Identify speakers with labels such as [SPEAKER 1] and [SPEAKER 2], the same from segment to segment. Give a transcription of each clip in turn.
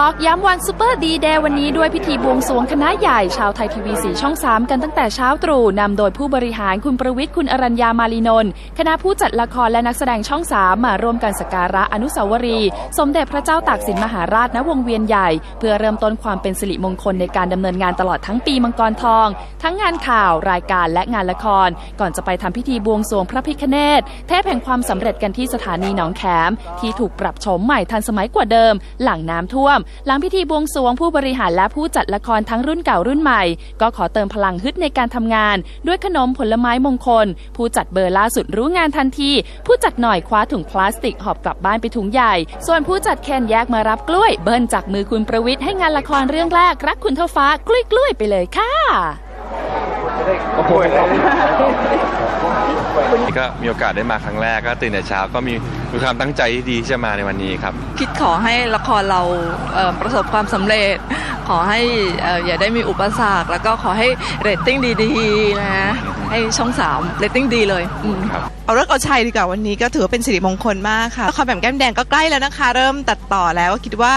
[SPEAKER 1] ตอกย้ำวันซูเปอร์ดีเดย์วันนี้ด้วยพิธีบวงสรวงคณะใหญ่ชาวไทยทีวีสีช่อง 3 กันตั้งแต่เช้าตรู่นำโดยผู้บริหารคุณประวิทย์คุณอรัญญามาลีนนท์คณะผู้จัดละครและนักแสดงช่อง 3 มาร่วมกันสักการะอนุสาวรีย์สมเด็จพระเจ้าตากสินมหาราชณวงเวียนใหญ่ เพื่อเริ่มต้นความเป็นสิริมงคลในการดำเนินงานตลอดทั้งปีมังกรทอง ทั้งงานข่าวรายการและงานละคร ก่อนจะไปทำพิธีบวงสรวงพระพิฆเนศเทพแห่งความสำเร็จกันที่สถานีหนองแขมที่ถูกปรับโฉมใหม่ทันสมัยกว่าเดิม หลังน้ำท่วมหลังพิธีบวงสรวงผู้บริหารและผู้จัดละครทั้งรุ่นเก่ารุ่นใหม่ ก็ขอเติมพลังฮึดในการทำงาน ด้วยขนมผลไม้มงคล ผู้จัดเบอร์ล่าสุดรู้งานทันที ผู้จัดหน่อยคว้าถุงพลาสติกหอบกลับบ้านไปถุงใหญ่ ส่วนผู้จัดแคนแยกมารับกล้วยเบิ้ลจากมือคุณประวิทย์ให้งานละครเรื่องแรก รักคุณเท่าฟ้ากล้วยกล้วยไปเลยค่ะ
[SPEAKER 2] ก็มีโอกาสได้มาครั้งแรกก็ตื่นแต่เช้าก็มีมีความตั้งใจที่ดีที่จะมาในวันนี้ครับ
[SPEAKER 3] คิดขอให้ละครเราเอ่อประสบความสำเร็จ ขอให้เอ่ออย่าได้มีอุปสรรคแล้วก็ขอให้เรตติ้งดีๆนะ ให้ช่องสามเรตติ้งดีเลยอืม
[SPEAKER 4] เอาเลิกเอาชัยดีกว่าวันนี้ก็ถือว่าเป็นสิริมงคลมากค่ะละครแบบแก้มแดงก็ใกล้แล้วนะคะ เริ่มตัดต่อแล้วคิดว่า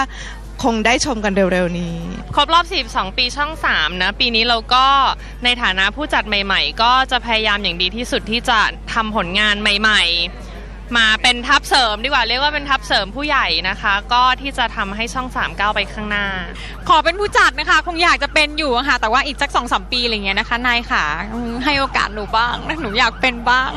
[SPEAKER 4] คงได้ชมกันเร็วๆนี้
[SPEAKER 5] ครบรอบ 42 ปีช่อง 3 นะ ปีนี้เราก็ในฐานะผู้จัดใหม่ๆ ก็จะพยายามอย่างดีที่สุดที่จะทำผลงานใหม่ๆ มาเป็นทัพเสริมดีกว่าเรียกว่าเป็นทัพเสริมผู้ใหญ่นะคะ ก็ที่จะทำให้ช่อง3ก้าวไปข้างหน้า
[SPEAKER 6] ขอเป็นผู้จัดนะคะ คงอยากจะเป็นอยู่อะค่ะ แต่ว่าอีกสักสองสามปีอะไรเงี้ยนะคะนายค่ะอืมให้โอกาสหนูบ้างหนูอยากเป็นบ้าง